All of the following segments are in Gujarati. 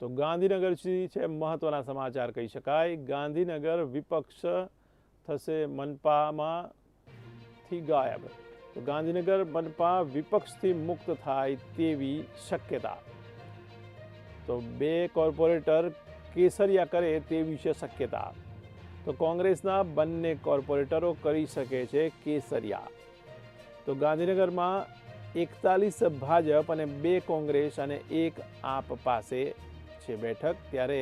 તો ગાંધીનગરથી છે મહત્વના સમાચાર કહી શકાય. ગાંધીનગર વિપક્ષ થશે મનપામાંથી ગાયબ. તો ગાંધીનગર મનપા વિપક્ષથી મુક્ત થાય તેવી શક્યતા. તો બે કોર્પોરેટર કેસરિયા કરે તે વિશે શક્યતા. તો કોંગ્રેસના બંને કોર્પોરેટરો કરી શકે છે કેસરિયા. તો ગાંધીનગરમાં એકતાલીસ ભાજપ અને બે કોંગ્રેસ અને એક આપ પાસે છે બેઠક, ત્યારે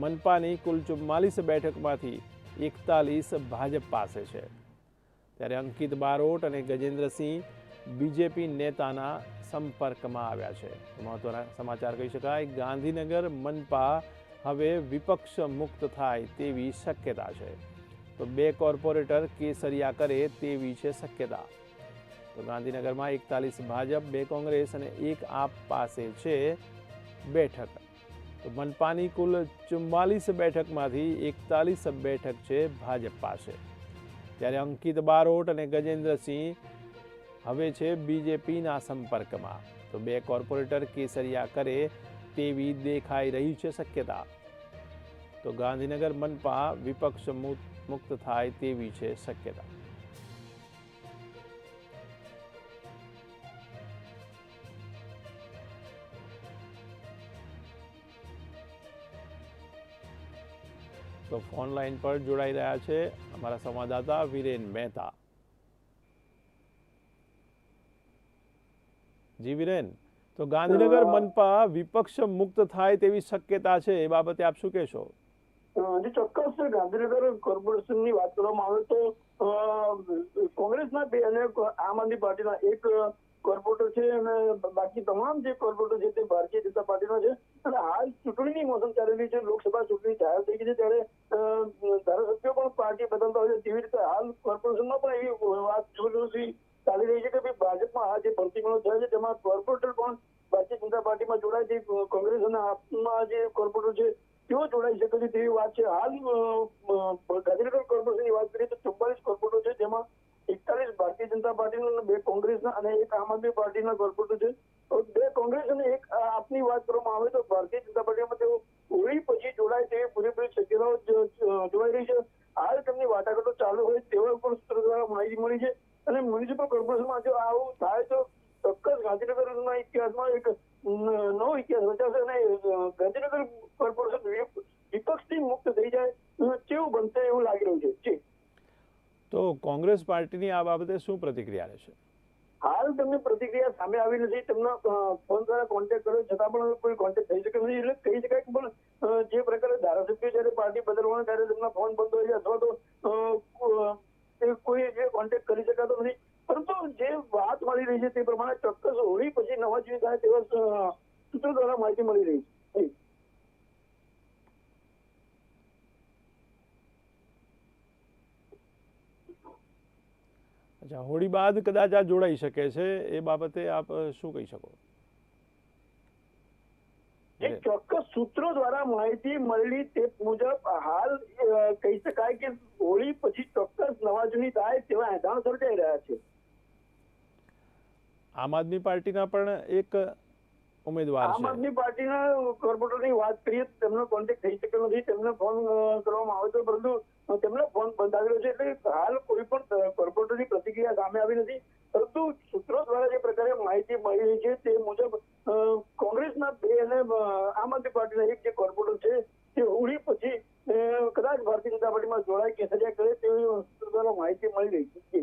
મનપાની કુલ ચુમ્માલીસ બેઠકમાંથી એકતાલીસ ભાજપ પાસે છે. ત્યારે અંકિત બારોટ અને ગજેન્દ્રસિંહ બીજેપી નેતાના સંપર્કમાં આવ્યા છે. મહત્વના સમાચાર કહી શકાય, ગાંધીનગર મનપા હવે વિપક્ષ મુક્ત થાય તેવી શક્યતા છે. તો બે કોર્પોરેટર કેસરિયા કરે તેવી છે શક્યતા. તો ગાંધીનગરમાં એકતાલીસ ભાજપ, બે કોંગ્રેસ અને એક આપ પાસે છે બેઠક. તો મનપાની કુલ ચુમ્માલીસ બેઠકમાંથી એકતાલીસ બેઠક છે ભાજપ પાસે. ત્યારે અંકિત બારોટ અને ગજેન્દ્રસિંહ હવે છે બીજેપીના સંપર્કમાં. તો બે કોર્પોરેટર કેસરિયા કરે તેવી દેખાઈ રહી છે શક્યતા. તો ગાંધીનગર મનપા વિપક્ષ મુક્ત થાય તેવી છે શક્યતા. તો ફોન લાઈન પર જોડાઈ રહ્યા છે અમારા સંવાદદાતા વિરેન મહેતા. જી વિરેન, તો ગાંધીનગર મનપા વિપક્ષ મુક્ત થાય તેવી શક્યતા છે એ બાબતે આપ શું કહેશો? જે, ચોક્કસ ગાંધીનગર કોર્પોરેશનની વાત કરવામાં આવે તો કોંગ્રેસના બે અને આમ આદમી પાર્ટીના એક કોર્પોરેટર છે અને બાકી તમામ જે કોર્પોરેટર છે તે ભારતીય જનતા પાર્ટીનો છે. અને હાલ ચૂંટણીની મોસમ ચાલી છે, લોકસભા ચૂંટણી જાહેર થઈ ગઈ છે ત્યારે ધારાસભ્યો પણ પાર્ટી બદલતા હોય છે. તેવી રીતે હાલ કોર્પોરેશનમાં પણ એવી વાત જોરશોરથી ચાલી રહી છે કે ભાઈ ભાજપમાં આ જે ભરતી મેળો થયો છે, તેમાં કોર્પોરેટર પણ ભારતીય જનતા પાર્ટીમાં જોડાય છે. કોંગ્રેસ અને આપમાં જે કોર્પોરેટર છે, તેઓ જોડાઈ શકે છે તેવી વાત છે. હાલ ગાંધીનગર કોર્પોરેશનની વાત કરીએ તો ચુમ્માલીસ કોર્પોરેટર છે, જેમાં એકતાલીસ ભારતીય જનતા પાર્ટીના બે કોંગ્રેસના અને એક આમ આદમી પાર્ટીના કોર્પોરેટર છે. બે કોંગ્રેસ અને એક આપની વાત કરવામાં આવે તો ભારતીય જનતા પાર્ટીમાં તેઓ હોળી પછી જોડાય તેવી પૂરેપૂરી શક્યતાઓ જોવાઈ રહી છે. હાલ તેમની વાટાઘાટો ચાલુ હોય તેવા પણ સૂત્રો દ્વારા માહિતી મળી છે. અને મ્યુનિસિપલ કોર્પોરેશનમાં જો આવું થાય તો ચોક્કસ ગાંધીનગરના ઇતિહાસમાં એક નવો ઇતિહાસ રચાશે અને ગાંધીનગર કોર્પોરેશન વિપ- વિપક્ષથી મુક્ત થઈ જાય તેવું બનશે એવું લાગી રહ્યું છે. જી. તો કોંગ્રેસ પાર્ટીની આ બાબતે શું પ્રતિક્રિયા રહેશે? હાલ તમને પ્રતિક્રિયા સામે આવી નથી. તમને ફોન દ્વારા કોન્ટેક્ટ કર્યો. છતાં પણ કોઈ કોન્ટેક્ટ થઈ શકે નથી. એટલે કહી શકાય પણ જે પ્રકારે ધારાસભ્ય જ્યારે પાર્ટી બદલવાના ત્યારે તેમના ફોન બંધ હોય છે અથવા તો કોઈ જે કોન્ટેક્ટ કરી શકાતો નથી. પરંતુ જે વાત મળી રહી છે તે પ્રમાણે ચોક્કસ હોળી પછી નવા જીવી થાય તેવા સૂત્રો દ્વારા માહિતી મળી રહી છે જી. અચ્છા હોળી બાદ કદાચ આ જોડાઈ શકે છે એ બાબતે આપ શું કહી શકો? એક ચોક્કસ સૂત્રો દ્વારા માહિતી મળેલી તે મુજબ હાલ કહી શકાય કે હોળી પછી ચોક્કસ નવા જૂની થાય તેવા એંધાણ સર્જાઈ રહ્યા છે. આમ આદમી પાર્ટીના પણ એક ઉમેદવાર આમ છે. આદમી પાર્ટીના કોર્પોરેટરની વાત કરીએ તેમનો કોન્ટેક્ટ થઈ શક્યો નથી તેમને ફોન કરવામાં આવ્યો હતો પરંતુ અ, તેમનો ફોન બંધાવેલો છે એટલે હાલ કોઈ પણ આવી નથી. પરંતુ સૂત્રો દ્વારા જે પ્રકારે માહિતી મળી રહી છે તે મુજબ કોંગ્રેસના બે અને આમ આદમી પાર્ટીના એક જે કોર્પોરેટર છે, તે હોળી પછી કદાચ ભારતીય જનતા પાર્ટીમાં જોડાય કે સજા કરે તેવી સૂત્રો દ્વારા માહિતી મળી રહી છે.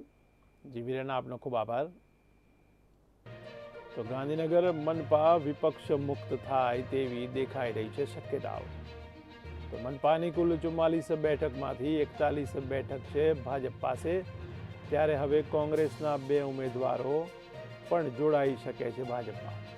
જી. આપનો ખૂબ આભાર. તો ગાંધીનગર મનપા વિપક્ષ મુક્ત થાય તેવી દેખાઈ રહી છે શક્યતાઓ. તો મનપાની કુલ ચુમ્માલીસ બેઠકમાંથી એકતાલીસ બેઠક છે ભાજપ પાસે. ત્યારે હવે કોંગ્રેસના બે ઉમેદવારો પણ જોડાઈ શકે છે ભાજપમાં.